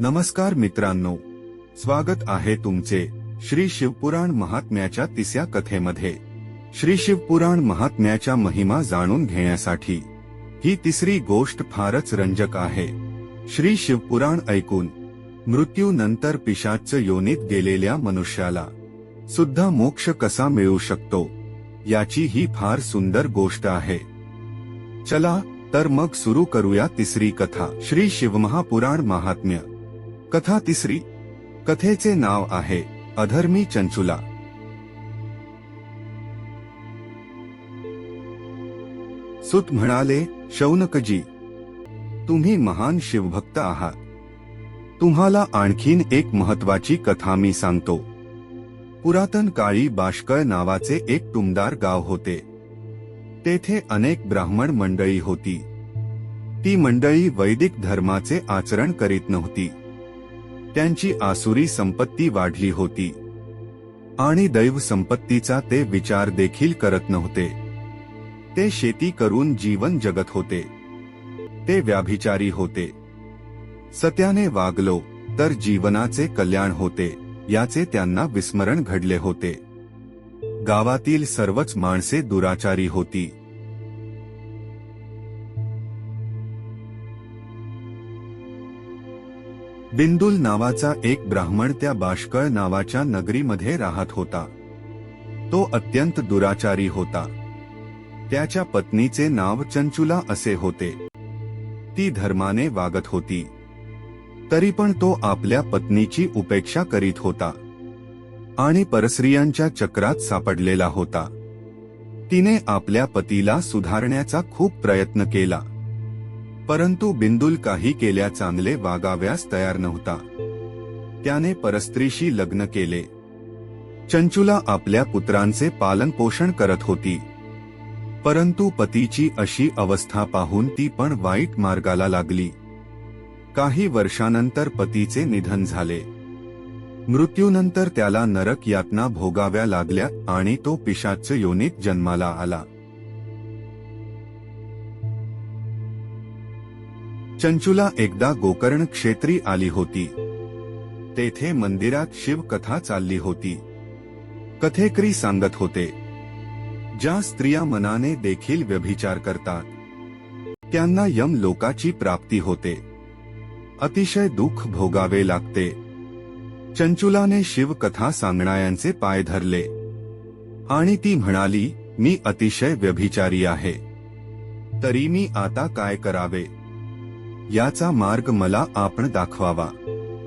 नमस्कार मित्रांनो. स्वागत आहे तुमचे श्री शिवपुराण महात्म्याच्या तिसऱ्या कथेमध्ये. श्री शिवपुराण महात्म्याच्या महिमा जाणून घेण्यासाठी ही तिसरी गोष्ट फारच रंजक आहे. श्री शिवपुराण ऐकून मृत्यूनंतर पिशाच योनीत गेलेल्या मनुष्याला सुद्धा मोक्ष कसा मिळू शकतो? याची ही फार सुंदर गोष्ट आहे. चला तर मग सुरू करूया तिसरी कथा. श्री शिवमहापुराण महात्म्य. कथा तिसरी. कथेचे नाव आहे अधर्मी चंचुला. सुत म्हणाले शौनकजी तुम्ही महान शिवभक्त आहात. तुम्हाला आणखीन एक महत्वाची कथा मी सांगतो. पुरातन काळी बाष्कळ नावाचे एक टुमदार गाव होते. तेथे अनेक ब्राह्मण मंडळी होती. ती मंडळी वैदिक धर्माचे आचरण करीत नव्हती. त्यांची आसुरी संपत्ती वाढली होती. आणि दैव संपत्तीचा ते विचार देखील करत नव्हते. ते शेती करून जीवन जगत होते. ते व्याभिचारी होते. सत्याने वागलो तर जीवनाचे कल्याण होते याचे त्यांना विस्मरण घडले होते. गावातील सर्वच माणसे दुराचारी होती. बिंदुल नावाचा एक ब्राह्मण त्या बाष्कळ नावाच्या नगरीमध्ये राहत होता. तो अत्यंत दुराचारी होता. त्याच्या पत्नीचे नाव चंचुला असे होते. ती धर्माने वागत होती. तरी पण तो आपल्या पत्नीची उपेक्षा करीत होता. आणि परस्त्रियांच्या चक्रात सापडलेला होता. तिने आपल्या पतीला सुधारण्याचा खूप प्रयत्न केला. परंतु बिंदुल काही केल्या चांगले वागाव्यास तयार नव्हता. त्याने परस्त्रीशी लग्न केले. चंचुला आपल्या पुत्रांचे पालन पोषण करत होती. परंतु पतीची अशी अवस्था पाहून ती पण वाईट मार्गाला लागली. काही वर्षानंतर पतीचे निधन झाले. मृत्यूनंतर त्याला नरक यातना भोगाव्या लागल्या आणि तो पिशाच योनीत जन्माला आला. चंचुला एकदा गोकर्ण क्षेत्री आली होती. तेथे मंदिरात शिवकथा चालली होती. कथेकरी सांगत होते. ज्या स्त्रिया मनाने देखील व्यभिचार करतात. त्यांना यम लोकाची प्राप्ती होते. अतिशय दुःख भोगावे लागते. चंचुलाने शिवकथा सांगणाऱ्यांचे पाय धरले. आणि ती म्हणाली मी अतिशय व्यभिचारी आहे. तरी मी आता काय करावे? याचा मार्ग मला आपण दाखवावा.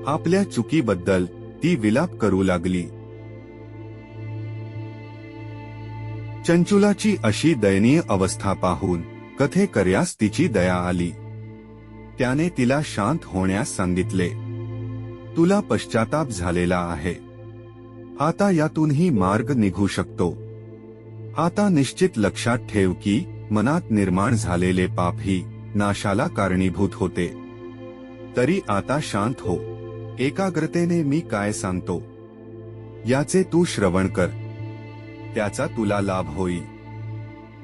आपल्या चुकीबद्दल ती विलाप करू लागली. चंचुलाची अशी दयनीय अवस्था पाहून कथेकर्यास तिची दया आली. त्याने तिला शांत होण्यास सांगितले. तुला पश्चाताप झालेला आहे. आता यातूनही मार्ग निघू शकतो. आता निश्चित लक्षात ठेव की मनात निर्माण झालेले पाप ही नाशाला कारणीभूत होते. तरी आता शांत हो. एकाग्रतेने मी काय सांगतो? याचे तू श्रवण कर. त्याचा तुला लाभ होई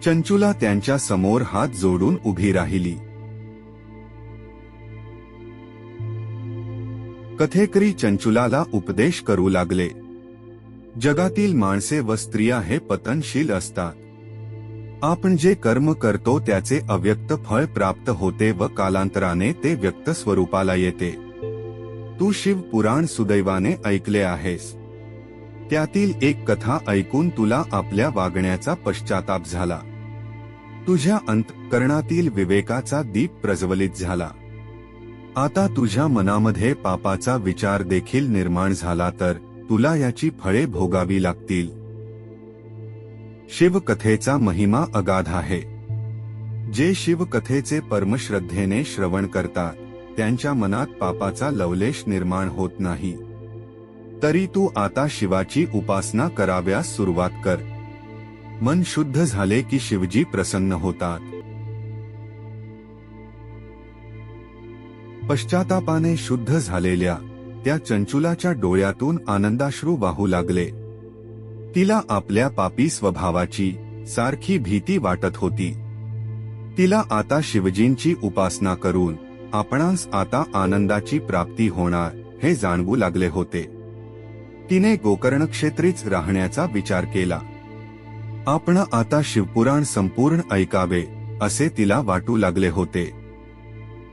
चंचुला त्यांच्यासमोर हात जोडून उभी राहिली. कथेकरी चंचुलाला उपदेश करू लागले. जगातील माणसे व स्त्रिया हे पतनशील असतात. आपण जे कर्म करतो त्याचे अव्यक्त फळ प्राप्त होते व कालांतराने ते व्यक्त स्वरूपाला येते. तू शिव पुराण सुदैवाने ऐकले आहेस. त्यातील एक कथा ऐकून तुला आपल्या वागण्याचा पश्चाताप झाला. तुझ्या अंतकरणातील विवेकाचा दीप प्रज्वलित झाला. आता तुझ्या मनामध्ये पापाचा विचार देखील निर्माण झाला तर तुला याची फळे भोगावी लागतील. शिवकथेचा महिमा अगाध आहे. जे शिवकथेचे परमश्रद्धेने श्रवण करतात त्यांच्या मनात पापाचा लवलेश निर्माण होत नाही. तरी तू आता शिवाची उपासना कराव्यास सुरुवात कर. मन शुद्ध झाले की शिवजी प्रसन्न होतात. पश्चातापाने शुद्ध झालेल्या त्या चंचुलाच्या डोळ्यातून आनंदाश्रू वाहू लागले. तिला आपल्या पापी स्वभावाची सारखी भीती वाटत होती. तिला आता शिवजींची उपासना करून आपणास आता आनंदाची प्राप्ती होणार हे जाणवू लागले होते. तिने गोकर्णक्षेत्रीच राहण्याचा विचार केला. आपण आता शिवपुराण संपूर्ण ऐकावे असे तिला वाटू लागले होते.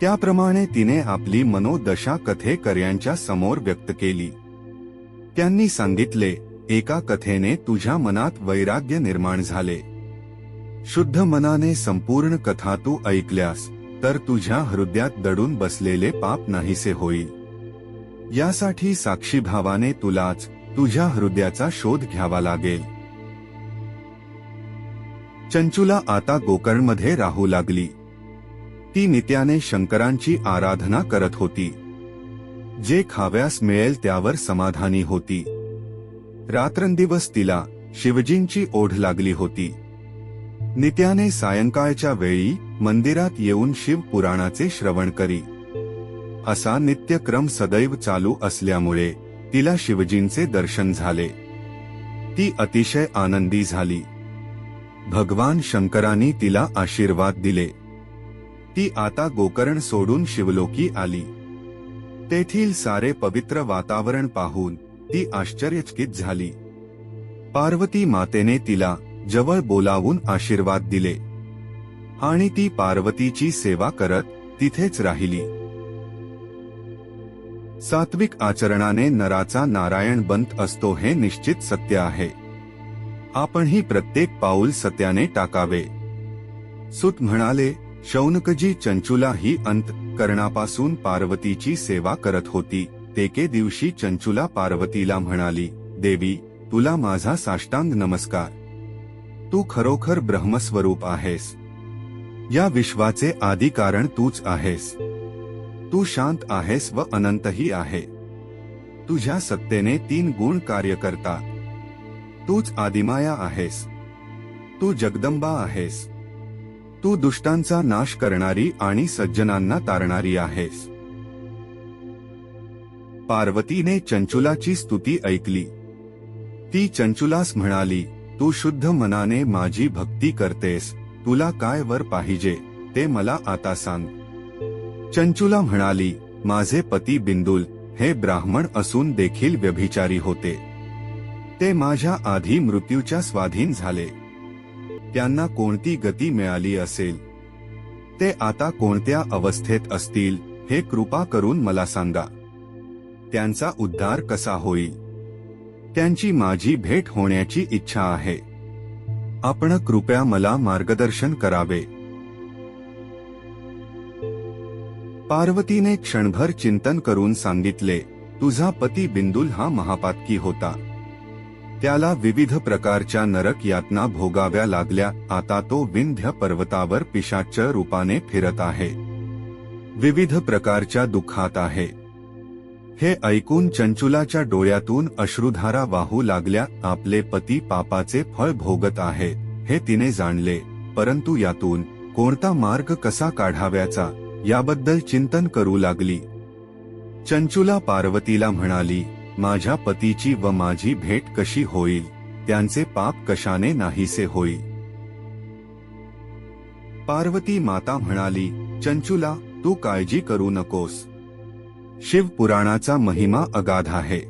त्याप्रमाणे तिने आपली मनोदशा कथेकर्यांच्या समोर व्यक्त केली. त्यांनी सांगितले एका कथेने तुझ्या मनात वैराग्य निर्माण झाले. शुद्ध मनाने संपूर्ण कथा तू ऐकल्यास तर तुझ्या हृदयात दडून बसलेले पाप नाहीसे होईल. यासाठी साक्षीभावाने तुलाच तुझ्या हृदयाचा शोध घ्यावा लागेल. चंचुला आता गोकर्णमध्ये राहू लागली. ती नित्याने शंकरांची आराधना करत होती. जे खाव्यास मिळेल त्यावर समाधानी होती. रात्रंदिवस तिला शिवजींची ओढ लागली होती. नित्याने सायंकाळच्या वेळी मंदिरात येऊन शिव पुराणाचे श्रवण करी. असा नित्यक्रम सदैव चालू असल्यामुळे तिला शिवजींचे दर्शन झाले. ती अतिशय आनंदी झाली. भगवान शंकरांनी तिला आशीर्वाद दिले. ती आता गोकर्ण सोडून शिवलोकी आली. तेथील सारे पवित्र वातावरण पाहून ती आश्चर्यचकित झाली. पार्वती मातेने तिला जवळ बोलावून आशीर्वाद दिले. आणि ती पार्वतीची सेवा करत तिथेच राहिली. सात्विक आचरणाने नराचा नारायण बनत असतो हे निश्चित सत्य आहे. आपणही प्रत्येक पाऊल सत्याने टाकावे. सुत म्हणाले शौनकजी चंचुला ही अंत करण्यापासून पार्वतीची सेवा करत होती. तेके दिवशी चंचुला पार्वतीला म्हणाली देवी तुला माझा साष्टांग नमस्कार. तू खरोखर ब्रह्मस्वरूप आहेस. या विश्वाचे आदी कारण तूच आहेस. तू शांत आहेस व अनंतही आहे. तुझ्या सत्तेने तीन गुण कार्य करतात. तूच आदिमाया आहेस. तू जगदंबा आहेस. तू दुष्टांचा नाश करणारी आणि सज्जनांना तारणारी आहेस. पार्वतीने चंचुलाची स्तुती ऐकली. ती चंचुलास म्हणाली तू शुद्ध मनाने माझी भक्ती करतेस तुला काय वर पाहिजे ते मला आता सांग. चंचुला म्हणाली माझे पती बिंदुल हे ब्राह्मण असून देखील व्यभिचारी होते. ते माझ्या आधी मृत्यूच्या स्वाधीन झाले. त्यांना कोणती गती मिळाली असेल? ते आता कोणत्या अवस्थेत असतील हे कृपा करून मला सांगा. त्यांचा उद्धार कसा होईल? त्यांची माझी भेट होण्याची इच्छा आहे. आपण कृपया मला मार्गदर्शन करावे. पार्वतीने क्षणभर चिंतन करून सांगितले तुझा पती बिंदुल हा महापातकी होता. त्याला विविध प्रकारच्या नरक यातना भोगाव्या लागल्या आता तो विंध्य पर्वतावर पिशाच रूपाने फिरत आहे. विविध प्रकारच्या दुःखात आहे. हे ऐकून चंचुलाच्या डोळ्यातून अश्रुधारा वाहू लागल्या आपले पती पापाचे फळ भोगत आहे हे तिने जाणले. परंतु यातून कोणता मार्ग कसा काढाव्याचा याबद्दल चिंतन करू लागली. चंचुला पार्वतीला म्हणाली माझ्या पतीची व माझी भेट कशी होईल त्यांचे पाप कशाने नाहीसे होईल? पार्वती माता म्हणाली चंचुला तू काळजी करू नकोस. शिव पुराणाचा महिमा अगाध आहे.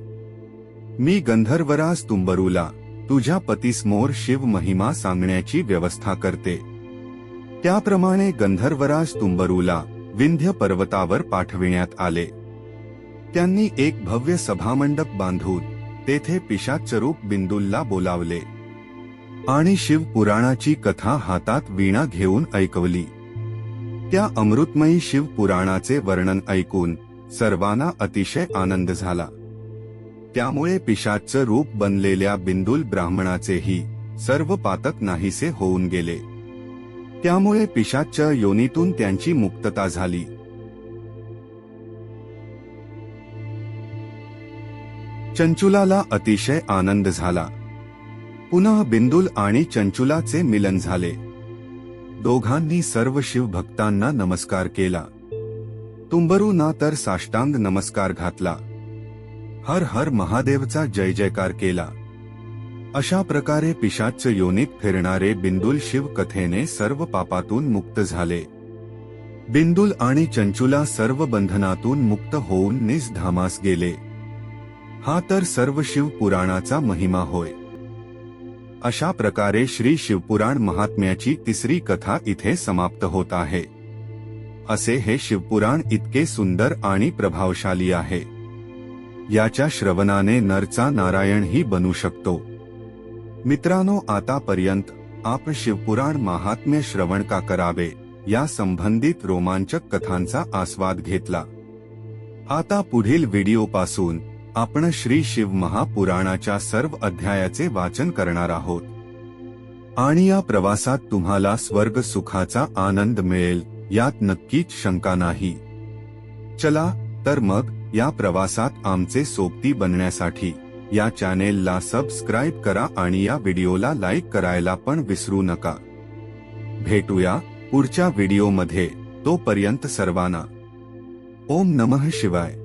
मी गंधर्वराज तुंबरूला तुझ्या पतीसमोर शिव महिमा सांगण्याची व्यवस्था करते. त्याप्रमाणे गंधर्वराज तुंबरूला विंध्य पर्वतावर पाठविण्यात आले. त्यांनी एक भव्य सभामंडप बांधून तेथे पिशाचरूप बिंदुलला बोलावले. आणि शिव पुराणाची कथा हातात वीणा घेऊन ऐकवली. त्या अमृतमयी शिव पुराणाचे वर्णन ऐकून सर्वांना अतिशय आनंद झाला. त्यामुळे पिशाचं रूप बनलेल्या बिंदुल ब्राह्मणाचेही सर्व पातक नाहीसे होऊन गेले. त्यामुळे पिशाच्या योनीतून त्यांची मुक्तता झाली. चंचुलाला अतिशय आनंद झाला. पुन्हा बिंदुल आणि चंचुलाचे मिलन झाले. दोघांनी सर्व शिवभक्तांना नमस्कार केला. तुंबरू ना तर साष्टांग नमस्कार घातला. हर हर महादेवचा जय जयकार केला. अशा प्रकारे पिशाच योनीत फिरणारे बिंदुल शिव कथेने सर्व पापातून मुक्त झाले. बिंदुल आणि चंचुला सर्व बंधनातून मुक्त होऊन निजधामास गेले. हा तर सर्व शिवपुराणाचा महिमा होय. अशा प्रकारे श्री शिवपुराण महात्म्याची तिसरी कथा इथे समाप्त होत आहे. असे हे शिवपुराण इतके सुंदर आणि प्रभावशाली आहे. याच्या श्रवणाने नरचा नारायणही बनू शकतो. मित्रांनो आतापर्यंत आपण शिवपुराण महात्म्य श्रवण का करावे या संबंधित रोमांचक कथांचा आस्वाद घेतला. आता पुढील व्हिडिओपासून आपण श्री शिव महापुराणाच्या सर्व अध्यायाचे वाचन करणार आहोत. आणि या प्रवासात तुम्हाला स्वर्ग सुखाचा आनंद मिळेल. यात नक्कीच शंका नाही. चला तर मग या प्रवासात आमचे सोबती बनण्यासाठी या चॅनेलला सबस्क्राईब करा आणि या व्हिडिओला लाईक करायला पण विसरू नका. भेटूया पुढच्या व्हिडिओमध्ये. तोपर्यंत सर्वांना ओम नमः शिवाय.